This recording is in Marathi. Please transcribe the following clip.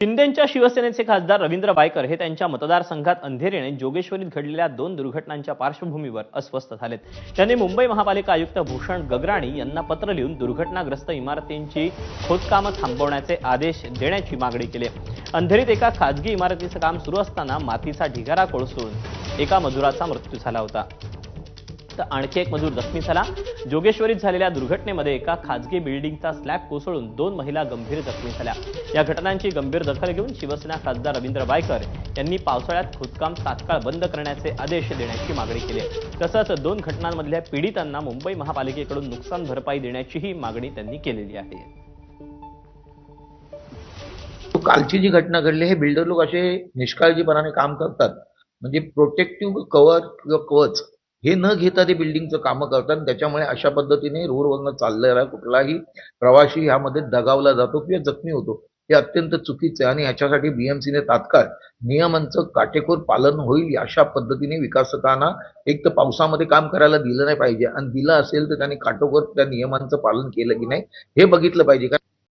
शिंदेच्या शिवसेनेचे खासदार रवींद्र बायकर हे त्यांच्या मतदारसंघात अंधेरीने जोगेश्वरीत घडलेल्या दोन दुर्घटनांच्या पार्श्वभूमीवर अस्वस्थ झालेत. त्यांनी मुंबई महापालिका आयुक्त भूषण गगराणी यांना पत्र लिहून दुर्घटनाग्रस्त इमारतींची खोदकामं थांबवण्याचे आदेश देण्याची मागणी केली अंधेरीत एका खाजगी इमारतीचं काम सुरू असताना मातीचा ढिगारा कोळसून एका मजुराचा मृत्यू झाला होता. तर आणखी एक मजूर जखमी झाला. जोगेश्वरीत झालेल्या दुर्घटनेमध्ये एका खाजगी बिल्डिंगचा स्लॅब कोसळून दोन महिला गंभीर जखमी झाल्या. या घटनांची गंभीर दखल घेऊन शिवसेना खासदार रवींद्र बायकर यांनी पावसाळ्यात खोदकाम तात्काळ बंद करण्याचे आदेश देण्याची मागणी केली तसंच दोन घटनांमधल्या पीडितांना मुंबई महापालिकेकडून नुकसान भरपाई देण्याचीही मागणी त्यांनी केलेली आहे. कालची जी घटना घडली हे बिल्डर लोक असे निष्काळजीपणाने काम करतात. म्हणजे प्रोटेक्टिव्ह कवर किंवा कवच हे न घेता ते बिल्डिंगचं कामं करतात. आणि त्याच्यामुळे अशा पद्धतीने रोडवरनं चाललेला कुठलाही प्रवासी ह्यामध्ये दगावला जातो किंवा जखमी होतो. हे अत्यंत चुकीचं आहे. आणि याच्यासाठी बीएमसीने तात्काळ नियमांचं काटेकोर पालन होईल अशा पद्धतीने विकासकांना एक तर पावसामध्ये काम करायला दिलं नाही पाहिजे. आणि दिलं असेल तर त्यांनी काटेकोर त्या नियमांचं पालन केलं की नाही हे बघितलं पाहिजे. कारण